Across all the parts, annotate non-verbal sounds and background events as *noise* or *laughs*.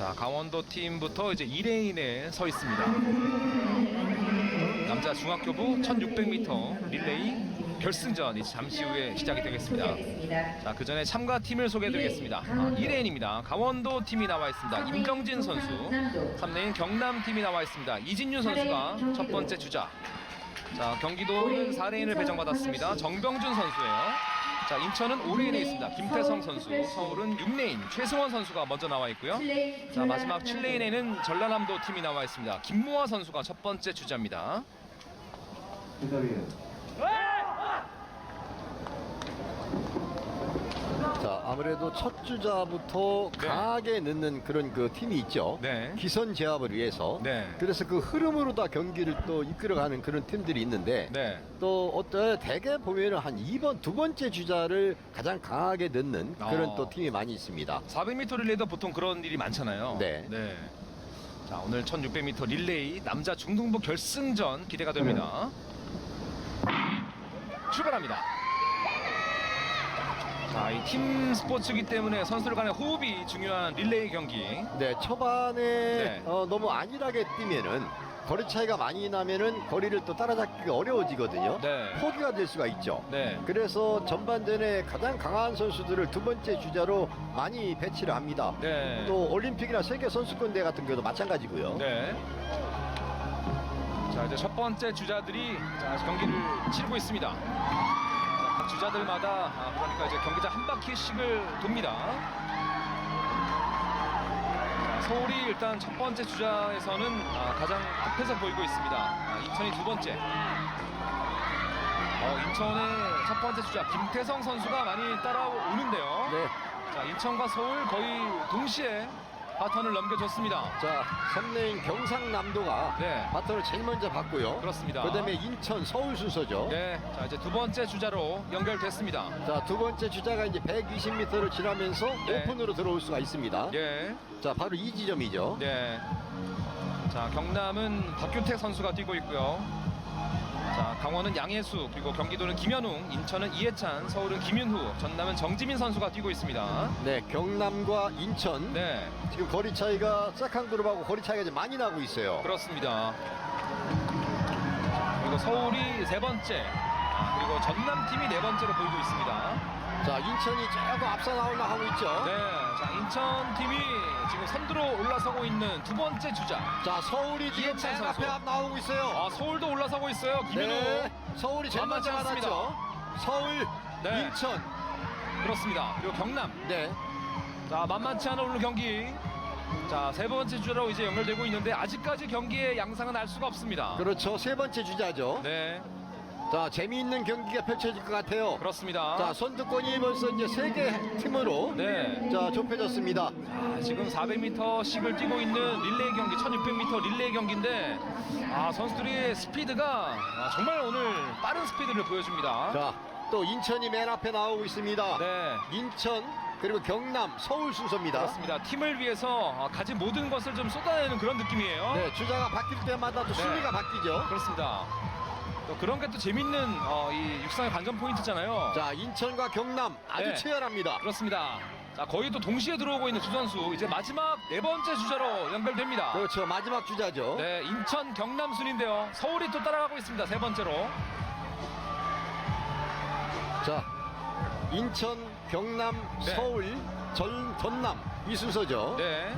자, 강원도 팀부터 이제 2레인에 서 있습니다. 남자 중학교부 1600m 릴레이 결승전 이제 잠시 후에 시작이 되겠습니다. 자, 그 전에 참가 팀을 소개해드리겠습니다. 아, 1레인입니다. 강원도 팀이 나와 있습니다. 임경진 선수. 3레인 경남 팀이 나와 있습니다. 이진유 선수가 첫 번째 주자. 자, 경기도는 4레인을 배정받았습니다. 정병준 선수예요. 자, 인천은 5레인에 있습니다. 김태성 선수. 서울은 6레인 최승원 선수가 먼저 나와 있고요. 자, 마지막 7레인에는 전라남도 팀이 나와 있습니다. 김모아 선수가 첫 번째 주자입니다. 자, 아무래도 첫 주자부터 네. 강하게 넣는 그런 그 팀이 있죠. 네. 기선 제압을 위해서. 네. 그래서 그 흐름으로 다 경기를 또 이끌어가는 그런 팀들이 있는데 네. 또 어떤 대개 보면은 한 2번 두 번째 주자를 가장 강하게 넣는 그런 어. 또 팀이 많이 있습니다. 400m 릴레이도 보통 그런 일이 많잖아요. 네. 자, 오늘 1600m 릴레이 남자 중등부 결승전 기대가 됩니다. 출발합니다. 자, 이 팀 스포츠이기 때문에 선수들 간의 호흡이 중요한 릴레이 경기. 네, 초반에 네. 어, 너무 안일하게 뛰면은 거리 차이가 많이 나면은 거리를 또 따라잡기가 어려워지거든요. 네. 포기가 될 수가 있죠. 네. 그래서 전반전에 가장 강한 선수들을 두 번째 주자로 많이 배치를 합니다. 네. 또 올림픽이나 세계 선수권 대회 같은 경우도 마찬가지고요. 네. 자, 이제 첫 번째 주자들이 자, 경기를 치르고 있습니다. 주자들마다 아, 그러니까 이제 경기장 한 바퀴씩을 돕니다. 자, 서울이 일단 첫 번째 주자에서는 아, 가장 앞에서 보이고 있습니다. 아, 인천이 두 번째. 어, 인천의 첫 번째 주자 김태성 선수가 많이 따라오는데요. 네. 자, 인천과 서울 거의 동시에 바턴을 넘겨줬습니다. 자, 3레인 경상남도가 네. 바톤을 제일 먼저 받고요. 그렇습니다. 그다음에 인천 서울 순서죠. 네, 자 이제 두 번째 주자로 연결됐습니다. 자, 두 번째 주자가 이제 120m를 지나면서 네. 오픈으로 들어올 수가 있습니다. 예, 자, 바로 이 지점이죠. 네. 자 경남은 박균택 선수가 뛰고 있고요. 자 강원은 양혜수 그리고 경기도는 김현웅, 인천은 이해찬, 서울은 김윤후, 전남은 정지민 선수가 뛰고 있습니다. 네, 경남과 인천 네, 지금 거리 차이가 짝한 그룹하고 거리 차이가 좀 많이 나고 있어요. 그렇습니다. 그리고 서울이 세 번째, 아, 그리고 전남 팀이 네 번째로 보이고 있습니다. 자, 인천이 조금 앞서 나올라 하고 있죠. 네, 자 인천 팀이 지금 선두로 올라서고 있는 두 번째 주자. 자, 서울이 지금 이해찬 맨 선수. 앞에 앞 나오고 있어요. 아 서울도 올라서고 있어요. 김민호. 네, 서울이 제일 만만치 먼저 않습니다. 받았죠. 서울, 네. 인천. 그렇습니다. 그리고 경남. 네. 자 만만치 않은 오늘 경기. 자 세 번째 주자로 이제 연결되고 있는데 아직까지 경기의 양상은 알 수가 없습니다. 그렇죠. 세 번째 주자죠. 네, 자, 재미있는 경기가 펼쳐질 것 같아요. 그렇습니다. 자, 선두권이 벌써 이제 세 개 팀으로 네. 자, 좁혀졌습니다. 아, 지금 400m씩을 뛰고 있는 릴레이 경기, 1600m 릴레이 경기인데 아 선수들의 스피드가 아, 정말 오늘 빠른 스피드를 보여줍니다. 자, 또 인천이 맨 앞에 나오고 있습니다. 네. 인천 그리고 경남, 서울 순서입니다. 그렇습니다. 팀을 위해서 아, 가진 모든 것을 좀 쏟아내는 그런 느낌이에요. 네, 주자가 바뀔 때마다 또 네. 순위가 바뀌죠. 그렇습니다. 또 그런 게 또 재밌는 어, 이 육상의 관전 포인트잖아요. 자, 인천과 경남 아주 네. 치열합니다. 그렇습니다. 자, 거의 또 동시에 들어오고 있는 두 선수 이제 마지막 네 번째 주자로 연결됩니다. 그렇죠. 마지막 주자죠. 네, 인천 경남 순인데요. 서울이 또 따라가고 있습니다. 세 번째로. 자, 인천, 경남, 네. 서울, 전, 전남 이 순서죠. 네.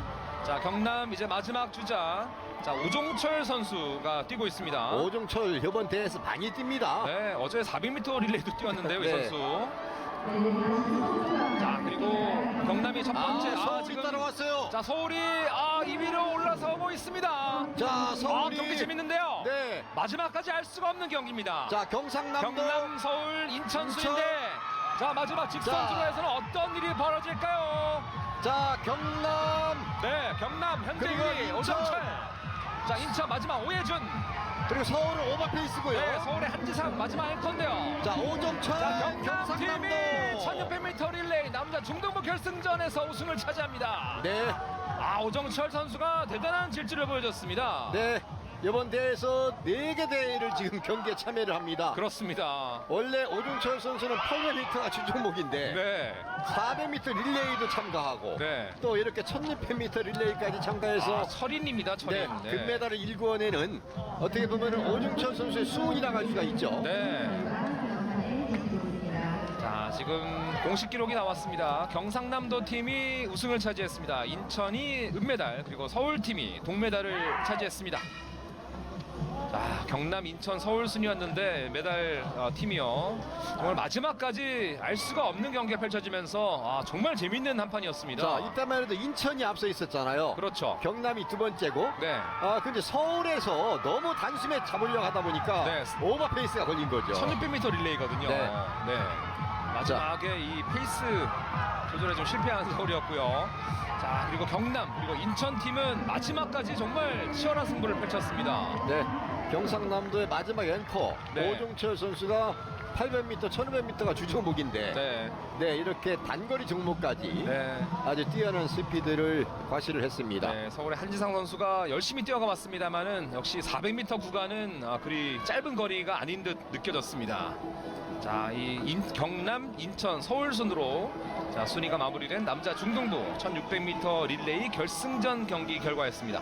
자, 경남 이제 마지막 주자. 자, 오종철 선수가 뛰고 있습니다. 오종철 이번 대회에서 많이 뜁니다. 네, 어제 400m 릴레이도 뛰었는데요, 이 네. 선수. 자, 그리고 경남이 첫 번째. 아, 서울이 따라왔어요. 자, 서울이 아, 2위로 올라서고 있습니다. 자, 아, 서울이 경기 재밌는데요. 네. 마지막까지 알 수가 없는 경기입니다. 자, 경상남도 경남, 서울, 인천 인천. 순인데 자, 마지막 직선주로에서는 어떤 일이 벌어질까요? 자, 경남 네, 경남 현재 그리고 1위 인천. 오정철. 자, 인천 마지막 오해준. 그리고 서울은 오버페이스고요. 네, 서울의 한지상 마지막 앵커인데요. 자, 오종철 자, 경남팀이 경상남도 1600m 릴레이 남자 중등부 결승전에서 우승을 차지합니다. 네, 아, 오정철 선수가 대단한 질주를 보여줬습니다. 네. 이번 대회에서 4개 대회를 지금 경기에 참여를 합니다. 그렇습니다. 원래 오중철 선수는 800m가 주종목인데 네. 400m 릴레이도 참가하고 네. 또 이렇게 1600m 릴레이까지 참가해서 아, 철인입니다. 철인. 네, 금메달을 일궈내는 어떻게 보면 오중철 선수의 수훈이라고 할 수가 있죠. 네. 자, 지금 공식 기록이 나왔습니다. 경상남도 팀이 우승을 차지했습니다. 인천이 은메달, 그리고 서울 팀이 동메달을 차지했습니다. 자, 경남, 인천, 서울 순이었는데 메달 어, 팀이요. 정말 마지막까지 알 수가 없는 경기가 펼쳐지면서 아, 정말 재밌는 한 판이었습니다. 자, 이때만 해도 인천이 앞서 있었잖아요. 그렇죠. 경남이 두 번째고 네. 아 근데 서울에서 너무 단숨에 잡으려고 하다 보니까 네. 오버페이스가 걸린 거죠. 1600m 릴레이거든요. 네. 네. 마지막에 이 페이스 조절에 좀 실패한 *laughs* 서울이었고요. 자 그리고 경남 그리고 인천 팀은 마지막까지 정말 치열한 승부를 펼쳤습니다. 네, 경상남도의 마지막 앵커 네. 오종철 선수가 800m, 1500m가 주종목인데 네. 네. 이렇게 단거리 종목까지 네. 아주 뛰어난 스피드를 과시를 했습니다. 네, 서울의 한지상 선수가 열심히 뛰어가 봤습니다만은 역시 400m 구간은 아, 그리 짧은 거리가 아닌 듯 느껴졌습니다. 자, 이 인- 경남, 인천, 서울 순으로 자, 순위가 마무리된 남자 중등부 1600m 릴레이 결승전 경기 결과였습니다.